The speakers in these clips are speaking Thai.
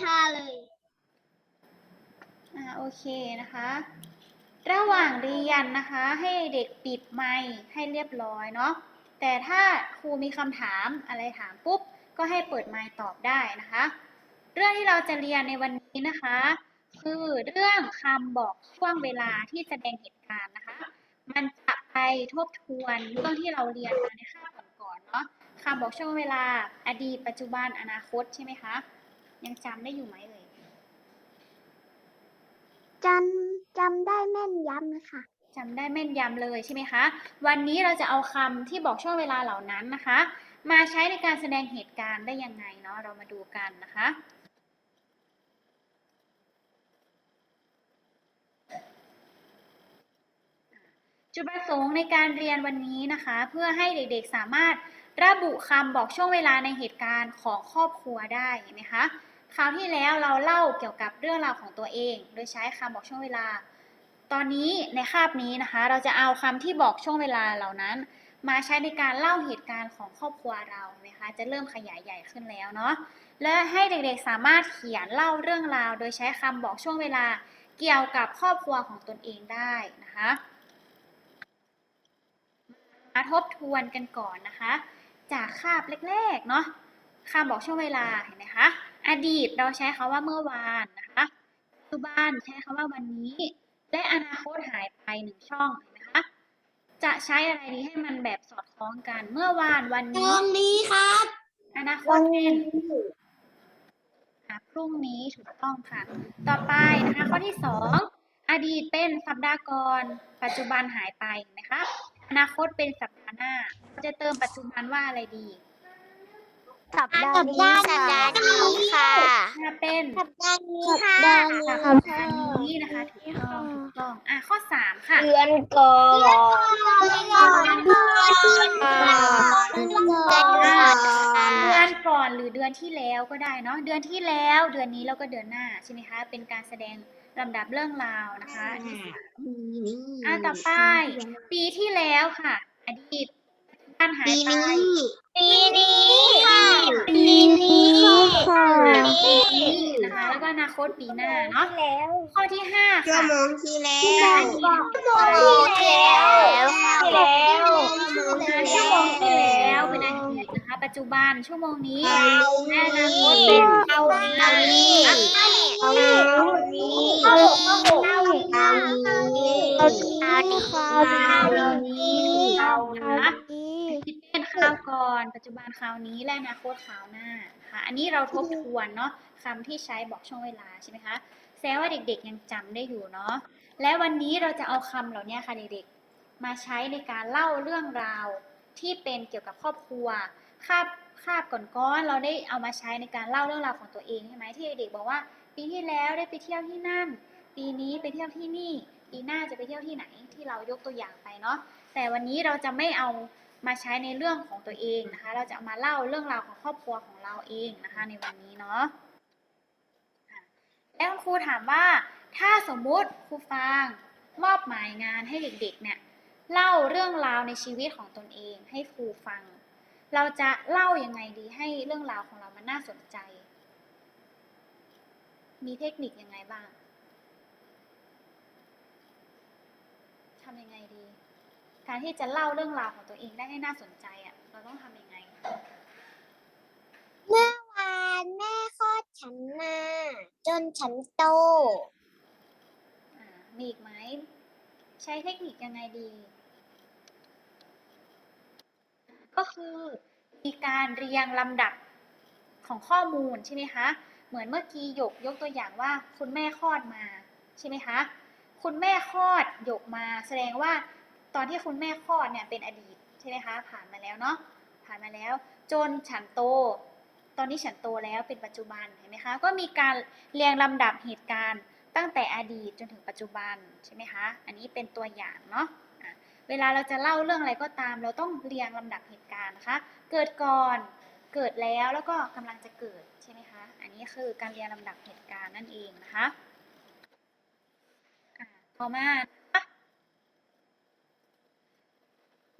ชาเลย อ่าโอเคนะคะ ระหว่างเรียนนะคะ ให้เด็กปิดไมค์ให้เรียบร้อยเนาะแต่ถ้าครูมีคำถามอะไรถามปุ๊บ ก็ให้เปิดไมค์ตอบได้นะคะ เรื่องที่เราจะเรียนในวันนี้นะคะ คือเรื่องคำบอกช่วงเวลาที่แสดงเหตุการณ์นะคะ มันจะไปทบทวนเรื่องที่เราเรียนมาในคาบก่อนๆเนาะคำบอกช่วงเวลาอดีตปัจจุบันอนาคตใช่ไหมคะ ยังจำได้อยู่ไหมเอ่ยจำจำได้แม่นยำเลยค่ะจำได้แม่นยำเลยใช่ไหมคะ วันนี้เราจะเอาคำที่บอกช่วงเวลาเหล่านั้นนะคะ มาใช้ในการแสดงเหตุการณ์ได้ยังไงเนาะเรามาดูกันนะคะ จุดประสงค์ในการเรียนวันนี้นะคะ เพื่อให้เด็กๆสามารถระบุคำบอกช่วงเวลาในเหตุการณ์ของครอบครัวได้เห็นไหมคะ คราวที่แล้วเราเล่าเกี่ยวกับเรื่องราวของตัวเอง โดยใช้คำบอกช่วงเวลา ตอนนี้ในคาบนี้นะคะ เราจะเอาคำที่บอกช่วงเวลาเหล่านั้น มาใช้ในการเล่าเหตุการณ์ของครอบครัวเราเห็นไหมคะ จะเริ่มขยายใหญ่ขึ้นแล้วเนาะ และให้เด็กๆสามารถเขียนเล่าเรื่องราว โดยใช้คำบอกช่วงเวลาเกี่ยวกับครอบครัวของตนเองได้นะคะมาทบทวนกันก่อนนะคะ จากคาบแรกๆเนาะคำบอกช่วงเวลาเห็นไหมคะ อดีตเราใช้คำว่าเมื่อวานนะคะปัจจุบันใช้คำว่าวันนี้ และอนาคตหายไปหนึ่งช่องเห็นไหมคะ จะใช้อะไรดีให้มันแบบสอดคล้องกัน เมื่อวานวันตรนี้ งนี้ครับ อนาคตเป็นอะพรุ่งนี้ถูกต้องค่ะ ต่อไปนะคะข้อที่สองอดีตเป็นสัปดาห์ก่อน ปัจจุบันหายไปเห็นไหมคะ อนาคตเป็นสัปดาห์หน้าเราจะเติมปัจจุบันว่าอะไรดี สัปดาห์นี้สัปดาห์นี้ค่ะ ถ้าเป็นสัปดาห์นี้ค่ะสัปดาห์นี้นะคะถูกต้องถูกต้องอะข้อสามค่ะเดือนก่อนเดือนก่อนเดือนก่อนเดือนก่อนเดือนก่อนหรือเดือนที่แล้วก็ได้เนาะเดือนที่แล้วเดือนนี้แล้วก็เดือนหน้าใช่ไหมคะเป็นการแสดงลำดับเรื่องราวนะคะอันที่สามอะต่อไปปีที่แล้วค่ะ อดีต ปัจจุบันหายปีไปนี้ปีนี้ค่ะปีนี้ค่ะปีนี้นะคะแล้วก็อนาคตปีหน้าเนาะแล้วข้อที่ห้าชั่วค่ะโมงที่แล้ว ชั่วโมงที่แล้วที่แล้วชั่วโมงที่แล้วเป็นอดีตนะคะ ปัจจุบันชั่วโมงนี้และอนาคตเป็นเอานี้อะเอานี้เอานี้เอานี้เอานี้เอานี้เอานะคะคิดเป็นครา วก่อน ปัจจุบันคราวนี้และอนาคตคราวหน้าค่ะ อันนี้เราทบทวนเนาะคำที่ใช้บอกช่วงเวลาใช่ไหมคะแสดงว่าเด็กๆยังจำได้อยู่เนาะ และวันนี้เราจะเอาคำเหล่านี้ค่ะเด็กๆ มาใช้ในการเล่าเรื่องราวที่เป็นเกี่ยวกับครอบครัว คาบคาบก่อนๆเราได้เอามาใช้ในการเล่าเรื่องราวของตัวเองใช่ไหมที่เด็กๆบอกว่า ปีที่แล้วได้ไปเที่ยวที่นั่น ปีนี้ไปเที่ยวที่นี่ ปีหน้าจะไปเที่ยวที่ไหนที่เรายกตัวอย่างไปเนาะ แต่วันนี้เราจะไม่เอา มาใช้ในเรื่องของตัวเองนะคะ เราจะามาเล่าเรื่องราวของครอบครัวของเราเองนะคะในวันนี้เนาะแล้วคุณครูถามว่าถ้าสมมุติครูฟางมอบหมายงานให้เด็กๆเนี่ยเล่าเรื่องราวในชีวิตของตนเองให้ครูฟัง เราจะเล่ายังไงดีให้เรื่องราวของเรามันน่าสนใจ มีเทคนิคยังไงบ้างทำยังไงดี การที่จะเล่าเรื่องราวของตัวเองได้ให้น่าสนใจอะ เราต้องทำยังไงเมื่อวานแม่คลอดฉันมาจนฉันโต อ่ามีอีกไหม ใช้เทคนิคยังไงดี ก็คือมีการเรียงลำดับของข้อมูลใช่ไหมคะ เหมือนเมื่อกี้หยกยกตัวอย่างว่าคุณแม่คลอดมาใช่ไหมคะ คุณแม่คลอดหยกมาแสดงว่า ตอนที่คุณแม่คลอดเนี่ยเป็นอดีตใช่ไหมคะผ่านมาแล้วเนาะผ่านมาแล้ว จนฉันโต ตอนนี้ฉันโตแล้วเป็นปัจจุบันเห็นไหมคะก็มีการเรียงลำดับเหตุการณ์ตั้งแต่อดีตจนถึงปัจจุบันใช่ไหมคะอันนี้เป็นตัวอย่างเนาะเวลาเราจะเล่าเรื่องอะไรก็ตาม เราต้องเรียงลำดับเหตุการณ์นะคะ เกิดก่อนเกิดแล้วแล้วก็กำลังจะเกิดใช่ไหมคะ อันนี้คือการเรียงลำดับเหตุการณ์นั่นเองนะคะอะต่อมานะคะ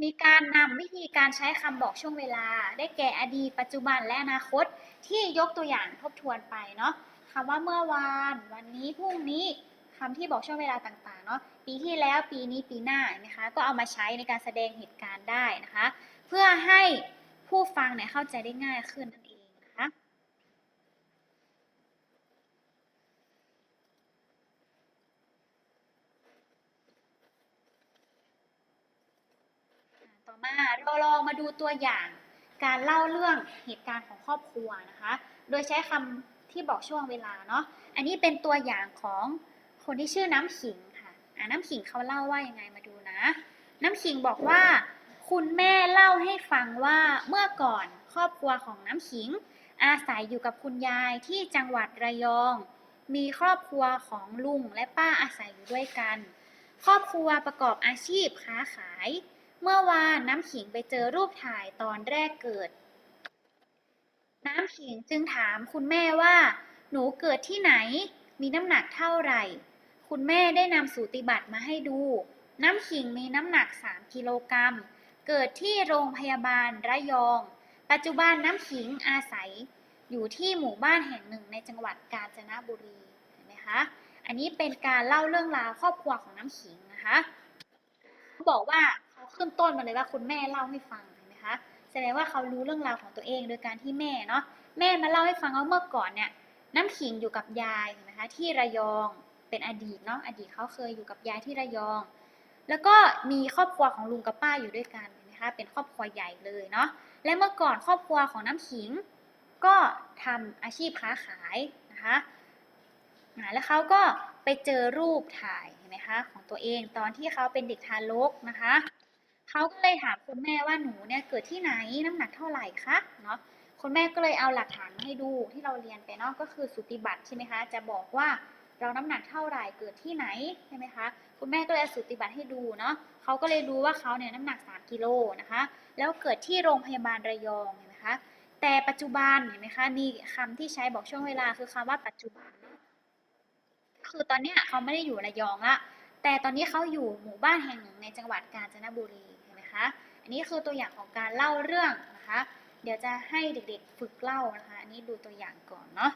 มีการนำวิธีการใช้คำบอกช่วงเวลา ได้แก่อดีตปัจจุบันและอนาคตที่ยกตัวอย่างทบทวนไปเนาะคำว่าเมื่อวาน วันนี้พรุ่งนี้คำที่บอกช่วงเวลาต่างๆเนาะปีที่แล้วปีนี้ปีหน้านะคะก็เอามาใช้ในการแสดงเหตุการณ์ได้นะคะ เพื่อให้ผู้ฟังเนี่ยเข้าใจได้ง่ายขึ้นนั่นเองนะคะ ต่อ มาเราลองมาดูตัวอย่าง การเล่าเรื่องเหตุการณ์ของครอบครัวนะคะ โดยใช้คำที่บอกช่วงเวลาเนาะ อันนี้เป็นตัวอย่างของคนที่ชื่อน้ำขิงค่ะอ่าน้ำขิงเขาเล่าว่ายังไงมาดูนะ น้ำขิงบอกว่า คุณแม่เล่าให้ฟังว่าเมื่อก่อนครอบครัวของน้ำขิง อาศัยอยู่กับคุณยายที่จังหวัดระยอง มีครอบครัวของลุงและป้าอาศัยอยู่ด้วยกัน ครอบครัวประกอบอาชีพค้าขาย เมื่อวานน้ำขิงไปเจอรูปถ่ายตอนแรกเกิด น้ำขิงจึงถามคุณแม่ว่า หนูเกิดที่ไหน มีน้ำหนักเท่าไหร่ คุณแม่ได้นำสูติบัตรมาให้ดู น้ำขิงมีน้ำหนัก 3 กิโลกรัม เกิดที่โรงพยาบาลระยอง ปัจจุบันน้ำขิงอาศัย อยู่ที่หมู่บ้านแห่งหนึ่งในจังหวัดกาญจนบุรี เห็นไหมคะ อันนี้เป็นการเล่าเรื่องราวครอบครัวของน้ำขิงนะคะเขาบอกว่า ขึ้นต้นมาเลยว่าคุณแม่เล่าให้ฟังเห็นไหมคะแสดงว่าเขารู้เรื่องราวของตัวเองโดยการที่แม่เนาะแม่มาเล่าให้ฟังว่าเมื่อก่อนเนี่ยน้ำขิงอยู่กับยายเห็นไหมคะที่ระยองเป็นอดีตเนาะอดีตเขาเคยอยู่กับยายที่ระยอง แล้วก็มีครอบครัวของลุงกับป้าอยู่ด้วยกันเห็นไหมคะเป็นครอบครัวใหญ่เลยเนาะและเมื่อก่อนครอบครัวของน้ำขิง ก็ทำอาชีพค้าขายนะคะแล้วเขาก็ไปเจอรูปถ่ายเห็นไหมคะของตัวเองตอนที่เขาเป็นเด็กทารกนะคะ เขาก็เลยถามคุณแม่ว่าหนูเนี่ยเกิดที่ไหนน้ำหนักเท่าไหร่คะเนาะคุณแม่ก็เลยเอาหลักฐานมาให้ดูที่เราเรียนไปเนาะก็คือสุติบัตรใช่ไหมคะ จะบอกว่าเราน้ำหนักเท่าไหร่เกิดที่ไหนใช่ไหมคะคุณแม่ก็เลยสุติบัตรให้ดูเนาะเขาก็เลยรู้ว่าเขาเนี่ยน้ำหนัก 3 กิโลนะคะ แล้วเกิดที่โรงพยาบาลระยองเห็นไหมคะแต่ปัจจุบันเห็นไหมคะมีคำที่ใช้บอกช่วงเวลาคือคำว่าปัจจุบันคือตอนนี้เขาไม่ได้อยู่ระยองละแต่ตอนนี้เขาอยู่หมู่บ้านแห่งหนึ่งในจังหวัดกาญจนบุรี นไหมคะ อันนี้คือตัวอย่างของการเล่าเรื่องนะคะ เดี๋ยวจะให้เด็กๆฝึกเล่านะคะ อันนี้ดูตัวอย่างก่อนเนาะ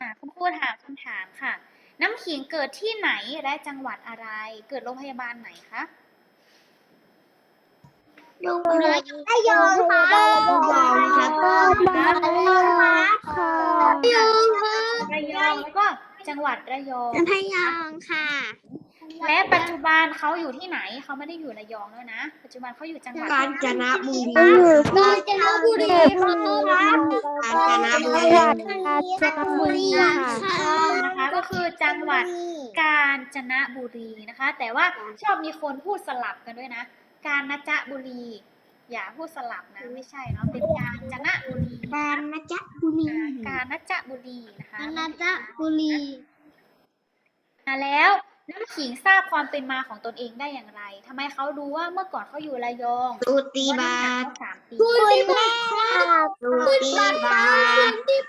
อะคุณครูถามคำถามค่ะ น้ำขิงเกิดที่ไหนและจังหวัดอะไร เกิดโรงพยาบาลไหนคะโรงพยาบาลระยองค่ะระยองค่ะระยองค่ะระยองค่ะระยองแล้วก็จังหวัดระยองระยองค่ะ และปัจจุบันเขาอยู่ที่ไหนเขาไม่ได้อยู่ระยองแล้วนะ ปัจจุบันเขาอยู่จังหวัดกาญจนบุรีกาญจนบุรีค่ะกาญจนบุรีกาญจนบุรีค่ะนะคะก็คือจังหวัดกาญจนบุรีนะคะ แต่ว่าชอบมีคนพูดสลับกันด้วยนะ กาญจนบุรี อย่าพูดสลับนะไม่ใช่เนาะเป็นกาญจนบุรีกาญจนบุรีกาญจนบุรีนะคะกาญจนบุรีมา แล้วน้ำขิงทราบความเป็นมาของตนเองได้อย่างไรทำไมเขารู้ว่าเมื่อก่อนเขาอยู่ระยองสุติบัตรสามปี คุณแม่ครับสุติบัตร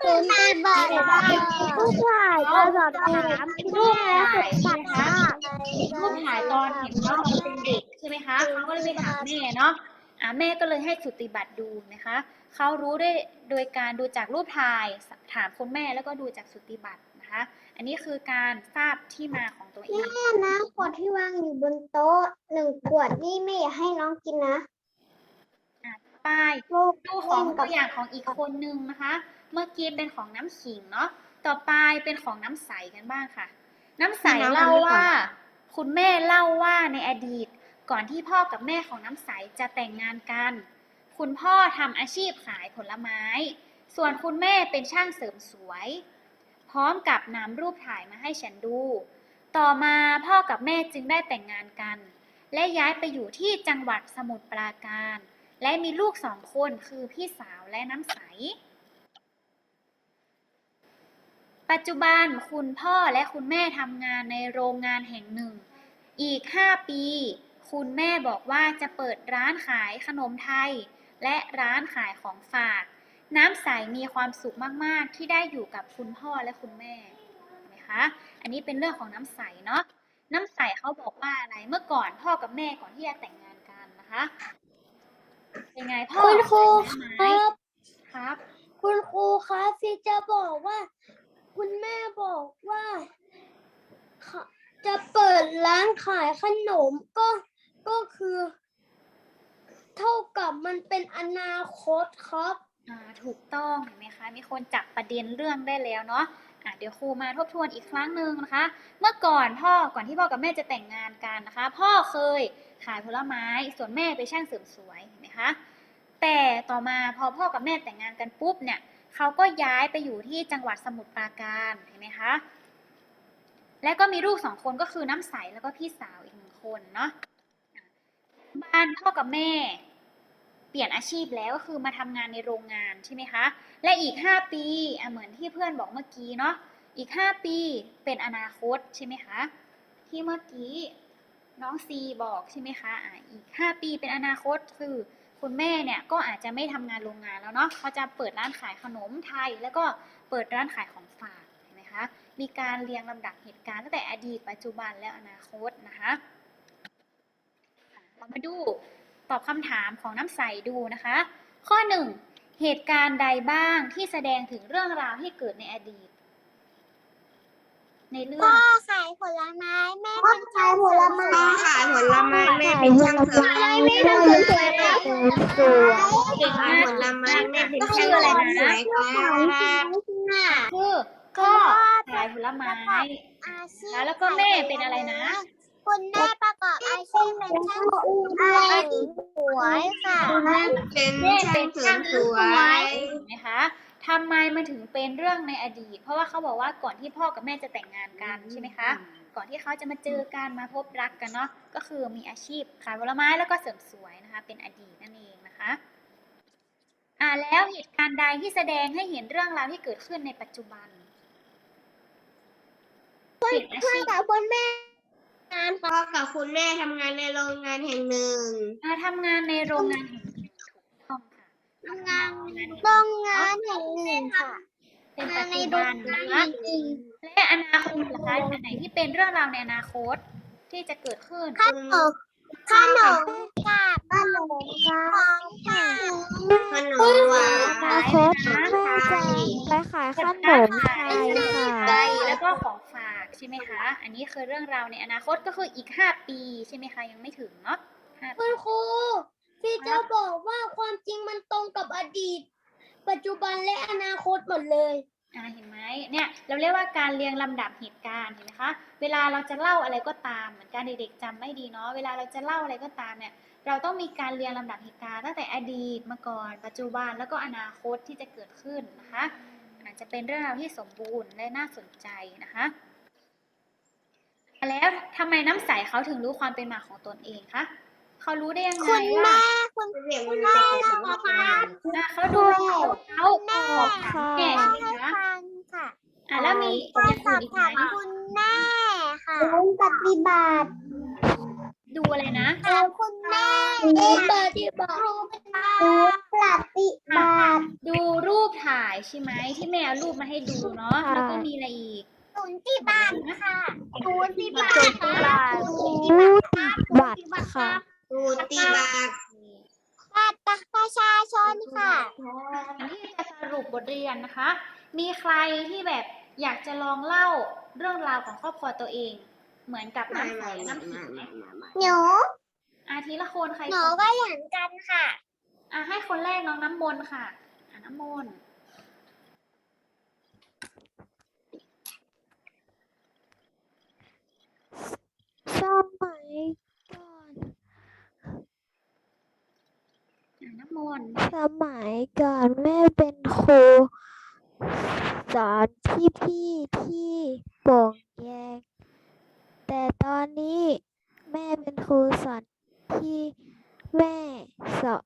คุณแม่บอกผู้ชายก็สอบถามรูปถ่ายใช่ไหมคะรูปถ่ายตอนเห็นว่าเราเป็นเด็กใช่ไหมคะเขาก็เลยไปถามแม่เนาะอ่าแม่ก็เลยให้สุติบัตรดูนะคะเขารู้ได้โดยการดูจากรูปถ่ายถามคุณแม่แล้วก็ดูจากสุติบัตร นะคะ อันนี้คือการทราบที่มาของตัวเอง แม่นะขวดที่วางอยู่บนโต๊ะหนึ่งขวดนี่ไม่อยากให้น้องกินนะไปลูกดูของตัวอย่างของอีกคนนึงนะคะ เมื่อกี้เป็นของน้ำขิงเนาะ ต่อไปเป็นของน้ำใสกันบ้างค่ะ น้ำใสเล่าว่า คุณแม่เล่าว่าในอดีต ก่อนที่พ่อกับแม่ของน้ำใสจะแต่งงานกัน คุณพ่อทำอาชีพขายผลไม้ ส่วนคุณแม่เป็นช่างเสริมสวย พร้อมกับนำรูปถ่ายมาให้ฉันดู ต่อมาพ่อกับแม่จึงได้แต่งงานกัน และย้ายไปอยู่ที่จังหวัดสมุทรปราการ และมีลูกสองคนคือพี่สาวและน้ำใส ปัจจุบันคุณพ่อและคุณแม่ทำงานในโรงงานแห่งหนึ่ง อีก 5 ปี คุณแม่บอกว่าจะเปิดร้านขายขนมไทย และร้านขายของฝาก น้ำใสมีความสุขมาก ๆ ที่ได้อยู่กับคุณพ่อและคุณแม่นะคะอันนี้เป็นเรื่องของน้ำใสเนาะน้ำใสเขาบอกว่าอะไรเมื่อก่อนพ่อกับแม่ก่อนที่จะแต่งงานกันนะคะเป็นไงพ่อคุณครูครับครับ คุณครูครับที่จะบอกว่า คุณแม่บอกว่าจะเปิดร้านขายขนมก็ก็คือ เท่ากับมันเป็นอนาคตครับ อ่าถูกต้องเห็นไหมคะมีคนจับประเด็นเรื่องได้แล้วเนาะอะเดี๋ยวครูมาทบทวนอีกครั้งหนึ่งนะคะ เมื่อก่อนพ่อก่อนที่พ่อกับแม่จะแต่งงานกันนะคะ พ่อเคยขายผลไม้ส่วนแม่ไปช่างเสริมสวยเห็นไหมคะแต่ต่อมาพอพ่อกับแม่แต่งงานกันปุ๊บเนี่ยเขาก็ย้ายไปอยู่ที่จังหวัดสมุทรปราการเห็นไหมคะและก็มีลูกสองคนก็คือน้ำใสแล้วก็พี่สาวอีกหนึ่งคนเนาะบ้านพ่อกับแม่ เปลี่ยนอาชีพแล้วก็คือมาทำงานในโรงงานใช่ไหมคะ และอีก 5 ปีเหมือนที่เพื่อนบอกเมื่อกี้เนาะ อีก 5 ปีเป็นอนาคตใช่ไหมคะ ที่เมื่อกี้น้องซีบอกใช่ไหมคะอะอีก 5 ปีเป็นอนาคตคือคุณแม่เนี่ยก็อาจจะไม่ทำงานโรงงานแล้วเนาะเขาจะเปิดร้านขายขนมไทย แล้วก็เปิดร้านขายของฝากเห็นไหมคะ มีการเรียงลำดับเหตุการณ์ตั้งแต่อดีตปัจจุบันและอนาคตนะคะอะเรามาดู ตอบคำถามของน้ำใสดูนะคะ ข้อ 1 เหตุการณ์ใดบ้างที่แสดงถึงเรื่องราวที่เกิดในอดีต ในเรื่อพ่งอขายผลไม้แม่เป็นขายผลไม้พ่อขายผลไม้แม่เป็นช่างเสริมสวยไม่ทำสวยแบบสวยเก่งขายมากผลไม้แม่เป็นชื่ช่างออะไรเสริมนะสวยครับคือพ่อขายผลไม้อาชีพแล้วก็แม่เป็นอะไรนะคุณแม่ประ กอบอาชีพเป็นช่างสวยค่ะเป็นแม่ช่าเป็งนเสริช่างมสสววยยเห็นไหมคะทำไมมันถึงเป็นเรื่องในอดีต เพราะว่าเขาบอกว่าก่อนที่พ่อกับแม่จะแต่งงานกันใช่ไหมคะ ก่อนที่เขาจะมาเจอกันมาพบรักกันเนาะ ก็คือมีอาชีพขายผลไม้แล้วก็เสริมสวยนะคะ เป็นอดีตนั่นเองนะคะ อ่าแล้วเหตุการณ์ใดที่แสดงให้เห็นเรื่องราวที่เกิดขึ้นในปัจจุบันเปลี่ยนอาเพื่อชีนพกับคุณแม่ งานพ่อกับคุณแม่ทำงานในโรงงานแห่งหนึ่งอ่าทำงานในโรงงานแห่งหนึ่งถูกต้องค่ะทำงานโรงงานแห่งหนึ่งค่ะเป็นงาปันจในจุโรบังนงานะนคะจริงและอนาคตล่ะคะอันไหนที่เป็นเรื่องราวในอนาคตที่จะเกิดขึ้น ขนมขนมกับขนมของขายขนมหวานขายครบนะแม่จะไปขายขนมไทยค่ะไทยแล้วก็ของฝากใช่ไหมคะ อันนี้คือเรื่องราวในอนาคตก็คืออีก5ปีใช่ไหมคะ ยังไม่ถึงเนาะห้าปีคุณครูพี่เจ้าบอกว่าความจริงมันตรงกับอดีต ปัจจุบันและอนาคตหมดเลยอ่าเห็นไหมเนี่ยเราเรียกว่าการเรียงลำดับเหตุการณ์เห็นไหมคะ เวลาเราจะเล่าอะไรก็ตามเหมือนกันเด็กๆจำไม่ดีเนาะเวลาเราจะเล่าอะไรก็ตามเนี่ยเราต้องมีการเรียงลำดับเหตุการณ์ตั้งแต่อดีตมาก่อน ปัจจุบันแล้วก็อนาคตที่จะเกิดขึ้นนะคะอาจจะเป็นเรื่องราวที่สมบูรณ์และน่าสนใจนะคะ แล้วทำไมน้ำใสเขาถึงรู้ความเป็นมาของตนเองคะเขารู้ได้ยังไงคุณว่าแม่คุณเสียงมันจะเป็นของพ่ออะเขาดูเขาบอกถามแม่ใช่ไหมคะฟังค่ะอะแล้วมีอย่างสอื่อนบอีกไหถามมคุณแม่ค่ะปฏิบัติดูอะไรนะถามคุณแม่ปฏิบัติครูปฏิบัติดูรูปถ่ายใช่ไหมที่แม่เอารูปมาให้ดูเนาะค่ะแล้วก็มีอะไรอีก ศูนย์ที่บ้านค่ะศูนย์ที่บ้านศูนย์ที่บ้านศูนย์ที่บ้านค่ะบัตรค่ะสูติบัตรบัตรประชาชนค่ะอันที่จะสรุปบทเรียนนะคะ มีใครที่แบบอยากจะลองเล่าเรื่องราวของครอบครัวตัวเอง เหมือนกับไม่น้ำใสไม่น้ำไม่ผิงไหมไม่ไม่หนูอาทีละคนใครหนูก็เหมือนกันค่ะอะให้คนแรกน้องน้ำมนต์ค่ะอะน้ำมนต์ สมัยก่อนอะน้ำมนต์สมัยก่อนแม่เป็นครูสอนพี่พี่ๆที่โป่งแยง แต่ตอนนี้แม่เป็นครูสอนที่แม่สอน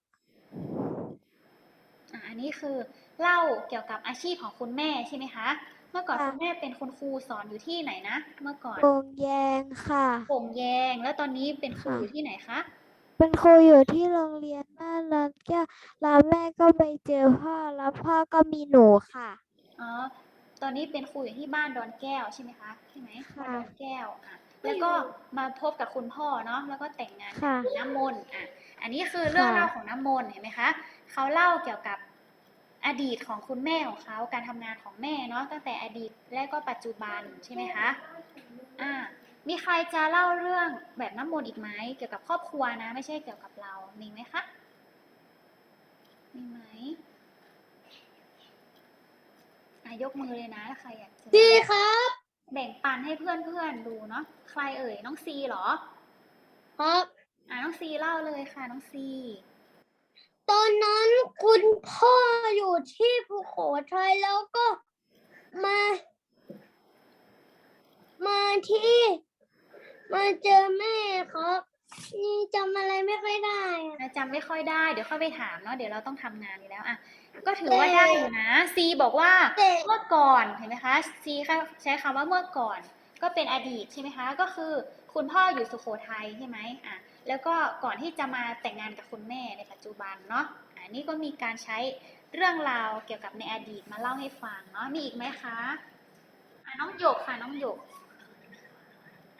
อันนี้คือเล่าเกี่ยวกับอาชีพของคุณแม่ใช่ไหมคะ เมื่อก่อนคุณแม่เป็นคุณครูสอนอยู่ที่ไหนนะ เมื่อก่อนโป่งแยงค่ะ โป่งแยง แล้วตอนนี้เป็นครูค่ะ อยู่ที่ไหนคะ เป็นครูอยู่ที่โรงเรียนบ้านรันแก้วแล้วแม่ก็ไปเจอพ่อแล้วพ่อก็มีหนูค่ะ อ๋อ ตอนนี้เป็นครูอยู่ที่บ้านดอนแก้วใช่ไหมคะใช่ไหมค่ะ บ้านดอนแก้วอะแล้วก็มาพบกับคุณพ่อเนาะ แล้วก็แต่งงานกับค่ะ น้ำมนต์อะ อันนี้คือเรื่องค่ะ เล่าของน้ำมนต์เห็นไหมคะ เขาเล่าเกี่ยวกับ อดีตของคุณแม่ของเขาการทำงานของแม่เนาะตั้งแต่อดีตและก็ปัจจุบันใช่ไหมคะอ่ามีใครจะเล่าเรื่องแบบน้ำมนต์อีกไหมเกี่ยวกับครอบครัวนะ ไม่ใช่เกี่ยวกับเรามีไหมคะมีไหมอะยกมือเลยนะถ้าใครอยากจะพี่ครับ แบ่งปันให้เพื่อนๆดูเนาะใครเอ่ยน้องซีเหรอครับอะน้องซีเล่าเลยค่ะน้องซีต อนนั้นคุณพ่ออยู่ที่ภูโขทัยแล้วก็มา มาที่ มาเจอแม่ครับนี่จำอะไรไม่ค่อยได้อะนะจำไม่ค่อยได้ เดี๋ยวค่อยไปถามเนาะ เดี๋ยวเราต้องทำงานอยู่แล้วอะ ก็ถือว่าได้อยู่นะ ซีบอกว่าแต่เมื่อก่อนเห็นไหมคะ ซีใช้คำว่าเมื่อก่อน ก็เป็นอดีตใช่ไหมคะ ก็คือคุณพ่ออยู่สุโขทัยใช่ไหมอะ แล้วก็ก่อนที่จะมาแต่งงานกับคุณแม่ในปัจจุบันเนาะอ่านี่ก็มีการใช้เรื่องราวเกี่ยวกับในอดีตมาเล่าให้ฟังเนาะมีอีกไหมคะอะน้องหยกค่ะน้องหยก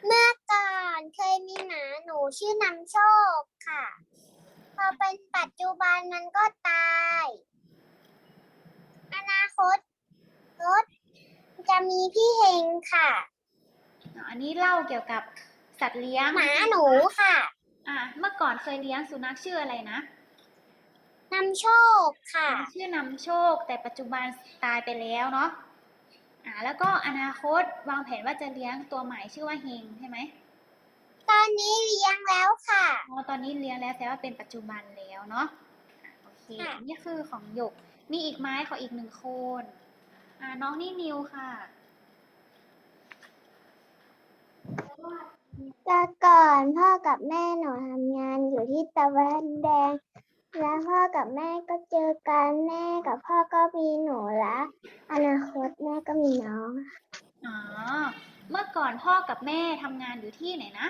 เมื่อก่อนเคยมีหมาหนูชื่อนำโชคค่ะ พอเป็นปัจจุบันมันก็ตาย อนาคตรถจะมีพี่เฮงค่ะ อันนี้เล่าเกี่ยวกับสัตว์เลี้ยงหมาหนูค่ะ อะเมื่อก่อนเคยเลี้ยงสุนัขชื่ออะไรนะ นำโชคค่ะ ชื่อนำโชคแต่ปัจจุบันตายไปแล้วเนาะอ่าแล้วก็อนาคตวางแผนว่าจะเลี้ยงตัวใหม่ชื่อว่าเฮงใช่ไหมตอนนี้เลี้ยงแล้วค่ะ อ๋อตอนนี้เลี้ยงแล้วแต่ว่าเป็นปัจจุบันแล้วเนาะอะโอเคค่ะ อันนี่คือของหยกมีอีกไหมขออีกหนึ่งคนอ่าน้องนี่นิวค่ะ แต่ก่อนพ่อกับแม่หนูทำงานอยู่ที่ตะวันแดง แล้วพ่อกับแม่ก็เจอกันแม่กับพ่อก็มีหนูละอนาคตแม่ก็มีน้องอ๋อเมื่อก่อนพ่อกับแม่ทำงานอยู่ที่ไหนนะ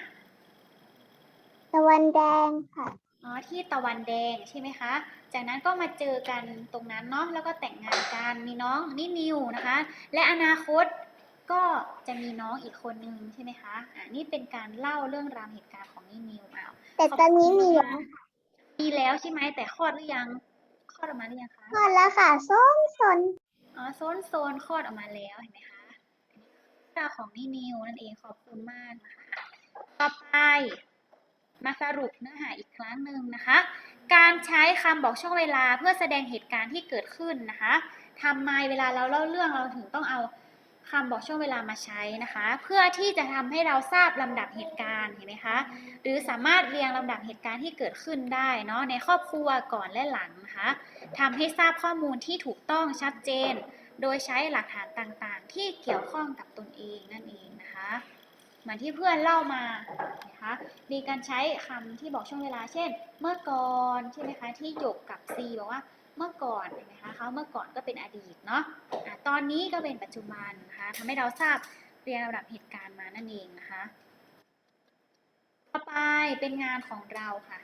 ตะวันแดงค่ะอ๋อที่ตะวันแดงใช่ไหมคะ จากนั้นก็มาเจอกันตรงนั้นเนาะแล้วก็แต่งงานกันมีน้องนี่นิวนะคะ และอนาคต ก็จะมีน้องอีกคนนึงใช่ไหมคะ อ่านี่เป็นการเล่าเรื่องราวเหตุการณ์ของนี่นิวอ้าวแต่ตอนนี้มีแล้วมีแล้วใช่ไหมแต่คลอดหรือยังคลอดออกมาหรือยังคะพอแล้วค่ะส้มสนอ๋อโซนโซนคลอดออกมาแล้วเห็นไหมคะราวของนี่นิวนั่นเองขอบคุณมากนะคะต่อไปมาสรุปเนื้อหาอีกครั้งหนึ่งนะคะ การใช้คำบอกช่วงเวลาเพื่อแสดงเหตุการณ์ที่เกิดขึ้นนะคะทำไมเวลาเราเล่าเรื่องเราถึงต้องเอา คำบอกช่วงเวลามาใช้นะคะ เพื่อที่จะทำให้เราทราบลำดับเหตุการณ์เห็นไหมคะหรือสามารถเรียงลำดับเหตุการณ์ที่เกิดขึ้นได้เนาะในครอบครัวก่อนและหลังนะคะทำให้ทราบข้อมูลที่ถูกต้องชัดเจน โดยใช้หลักฐานต่างๆ ที่เกี่ยวข้องกับตนเองนั่นเองนะคะเหมือนที่เพื่อนเล่ามานะคะมีการใช้คำที่บอกช่วงเวลา เช่น เมื่อก่อนใช่ไหมคะที่หยกกับซีบอกว่าเมื่อก่อนเห็นไหมคะเขาเมื่อก่อนก็เป็นอดีตเนาะอะ ตอนนี้ก็เป็นปัจจุบันนะคะทำให้เราทราบเรียงลำดับเหตุการณ์มานั่นเองนะคะ ต่อไปเป็นงานของเราค่ะ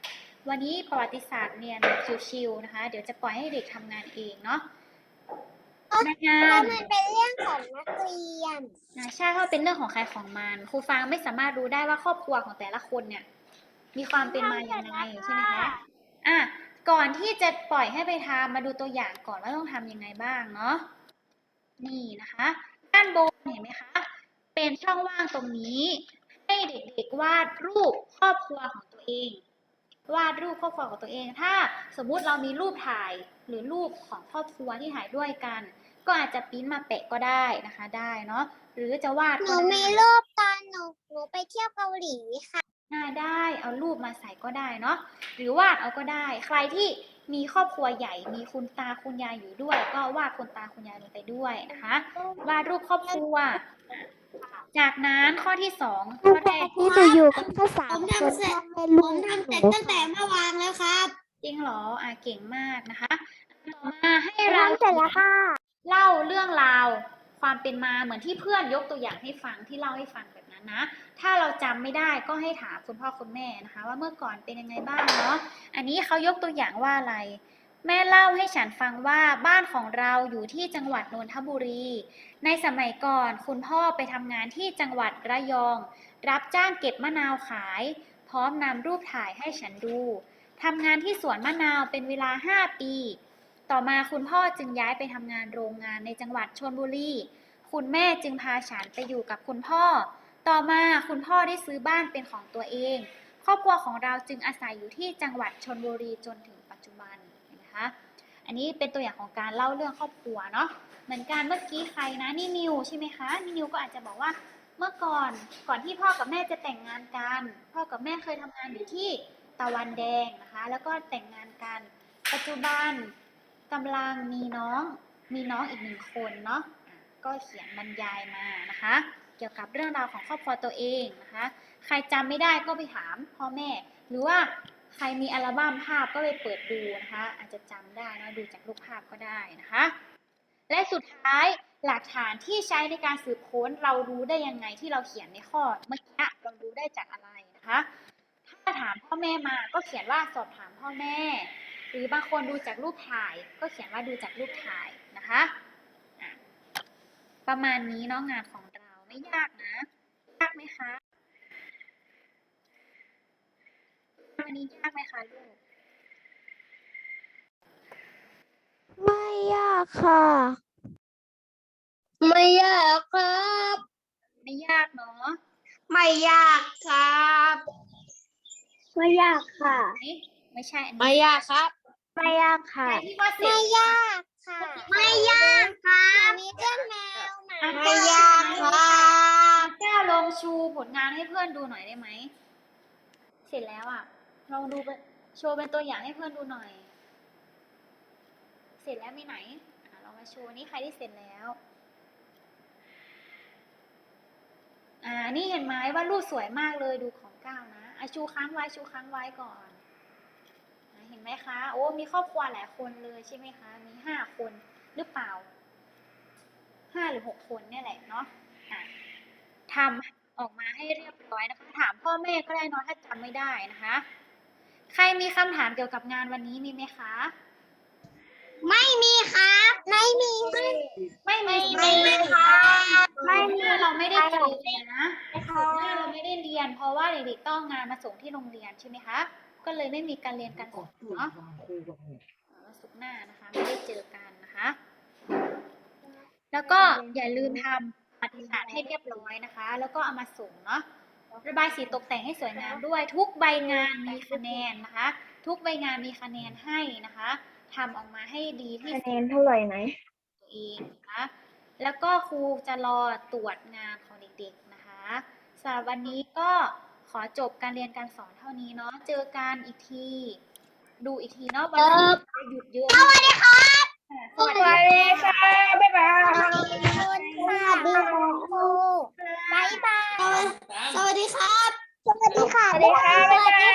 วันนี้ประวัติศาสตร์เรียนชิวๆนะคะ เดี๋ยวจะปล่อยให้เด็กทำงานเองเนาะในงาเพราะนมันเป็นเรื่องของนักเรียนนะใช่เพราะเป็นเรื่องของใครของมันครูฟังไม่สามารถรู้ได้ว่าครอบครัวของแต่ละคนเนี่ย มีความเป็นมาอย่างไรใช่ไหมคะอะก่อนที่จะปล่อยให้ไปทำมาดูตัวอย่างก่อนว่าต้องทำยังไงบ้างเนาะ นี่นะคะด้านบนเห็นไหมคะ เป็นช่องว่างตรงนี้ ให้เด็กๆวาดรูปครอบครัวของตัวเอง วาดรูปครอบครัวของตัวเอง ถ้าสมมุติเรามีรูปถ่ายหรือรูปของครอบครัวที่ถ่ายด้วยกัน ก็อาจจะปริ้นมาแปะก็ได้นะคะได้เนาะหรือจะวาดหนูก็ได้มีรูปตอนหนูหนูไปเที่ยวเกาหลีค่ะอ่าได้เอารูปมาใส่ก็ได้เนาะหรือวาดเอาก็ได้ ใครที่ มีครอบครัวใหญ่ มีคุณตาคุณยายอยู่ด้วย ก็วาดคุณตาคุณยายลงไปด้วยนะคะวาดรูปครอบครัว จากนั้นข้อที่สองข้อแรกที่หนูอยู่กันแค่สามผมคนทำเสร็จพ่อแม่ผลูกมหทำเสร็จนูตั้งแต่เมื่อวานแล้วครับจริงเหรออ่าเก่งมากนะคะ ต่อมาให้เราทำเสร็จแล้วค่ะ เล่าเรื่องราว ความเป็นมาเหมือนที่เพื่อนยกตัวอย่างให้ฟังที่เล่าให้ฟังแบบนั้นนะ ถ้าเราจำไม่ได้ก็ให้ถามคุณพ่อคุณแม่นะคะ ว่าเมื่อก่อนเป็นยังไงบ้างเนาะอันนี้เขายกตัวอย่างว่าอะไร แม่เล่าให้ฉันฟังว่าบ้านของเราอยู่ที่จังหวัดนนทบุรี ในสมัยก่อนคุณพ่อไปทำงานที่จังหวัดระยอง รับจ้างเก็บมะนาวขาย พร้อมนำรูปถ่ายให้ฉันดูทำงานที่สวนมะนาวเป็นเวลา 5 ปี ต่อมาคุณพ่อจึงย้ายไปทำงานโรงงานในจังหวัดชลบุรี คุณแม่จึงพาฉันไปอยู่กับคุณพ่อ ต่อมาคุณพ่อได้ซื้อบ้านเป็นของตัวเอง ครอบครัวของเราจึงอาศัยอยู่ที่จังหวัดชนบุรีจนถึงปัจจุบันนะคะ อันนี้เป็นตัวอย่างของการเล่าเรื่องครอบครัวเนาะ เหมือนกันเมื่อกี้ใครนะนี่นิวใช่ไหมคะนี่นิวก็อาจจะบอกว่าเมื่อก่อนก่อนที่พ่อกับแม่จะแต่งงานกัน พ่อกับแม่เคยทำงานอยู่ที่ตะวันแดงนะคะ แล้วก็แต่งงานกัน ปัจจุบัน กำลังมีน้องมีน้องอีกหนึ่งคนเนาะก็เขียนบรรยายมานะคะ เกี่ยวกับเรื่องราวของครอบครัวตัวเองนะคะ ใครจำไม่ได้ก็ไปถามพ่อแม่ หรือว่าใครมีอัลบั้มภาพก็ไปเปิดดูนะคะ อาจจะจำได้นะดูจากรูปภาพก็ได้นะคะ และสุดท้ายหลักฐานที่ใช้ในการสืบค้นเรารู้ได้ยังไงที่เราเขียนในข้อเมื่อกี้เรารู้ได้จากอะไรนะคะ ถ้าถามพ่อแม่มาก็เขียนว่าสอบถามพ่อแม่ หรือบางคนดูจากรูปถ่ายก็เขียนว่าดูจากรูปถ่ายนะคะอะประมาณนี้เนาะงานของเราไม่ยากนะยากไหมคะวันนี้ยากไหมคะลูกไม่ยากค่ะ ไม่ยากครับ ไม่ยากเนาะไม่ยากครับ ไม่ยากค่ะเอ๊ะไม่ใช่อันนี้ ไม่ยากครับ ไม่ยากค่ะใช่ที่ว่าเสร็ไม่จยากค่ะ ไม่ยากค่ะมีเรื่องแมวหมาไม่ยากครับก้าลองชูผลงานให้เพื่อนดูหน่อยได้ไหม เสร็จแล้วอะลองดูเป็นโชว์เป็นตัวอย่างให้เพื่อนดูหน่อย เสร็จแล้วมีไหนอะเรามาโชว์นี่ใครที่เสร็จแล้ว อ่า นี่เห็นไหมว่ารูปสวยมากเลยดูของก้าวนะอะชูค้างไว้ชูค้างไว้ก่อนอะเห็นไหมคะ โอ้มีครอบครัวหลายคนเลยใช่ไหมคะ มีห้าคนหรือเปล่าห้าหรือหกคนเนี่ยแหละเนาะอะทำออกมาให้เรียบร้อยนะคะ ถามพ่อแม่ก็ได้เนาะถ้าจำไม่ได้นะคะ ใครมีคำถามเกี่ยวกับงานวันนี้มีไหมคะ ไม่มีครับ ไม่มีไม่มีไม่มีค่ะไม่มีเราไม่ได้เรียนนะศุกร์หน้าเราไม่ได้เรียน เพราะว่าเด็กๆต้องเอางานมาส่งที่โรงเรียนใช่ไหมคะ ก็เลยไม่มีการเรียนการสอนเนาะอ่าวันศุกร์หน้านะคะ ไม่ได้เจอกันนะคะ แล้วก็อย่าลืมทำปฏิบัติให้เรียบร้อยนะคะ แล้วก็เอามาส่งเนาะระบายสีตกแต่งให้สวยงามด้วย ทุกใบงานมีคะแนนนะคะ ทุกใบงานมีคะแนนให้นะคะทำออกมาให้ดีที่คะสุแนดนเท่าไหร่ไหนตัวเองนะคะแล้วก็ครูจะรอตรวจงานของเด็กๆนะคะสำหรับวันนี้ก็ ขอจบการเรียนการสอนเท่านี้เนาะ เจอกันอีกที ดูอีกทีเนาะวันนี้จะหยุดเยอะสวัสดีครับสวัสดีค่ะบ๊ายบายสวัสดีค่ะครูบ๊ายบายสวัสดีครับ สวัสดีค่ะ สวัสดีค่ะบ๊ายบาย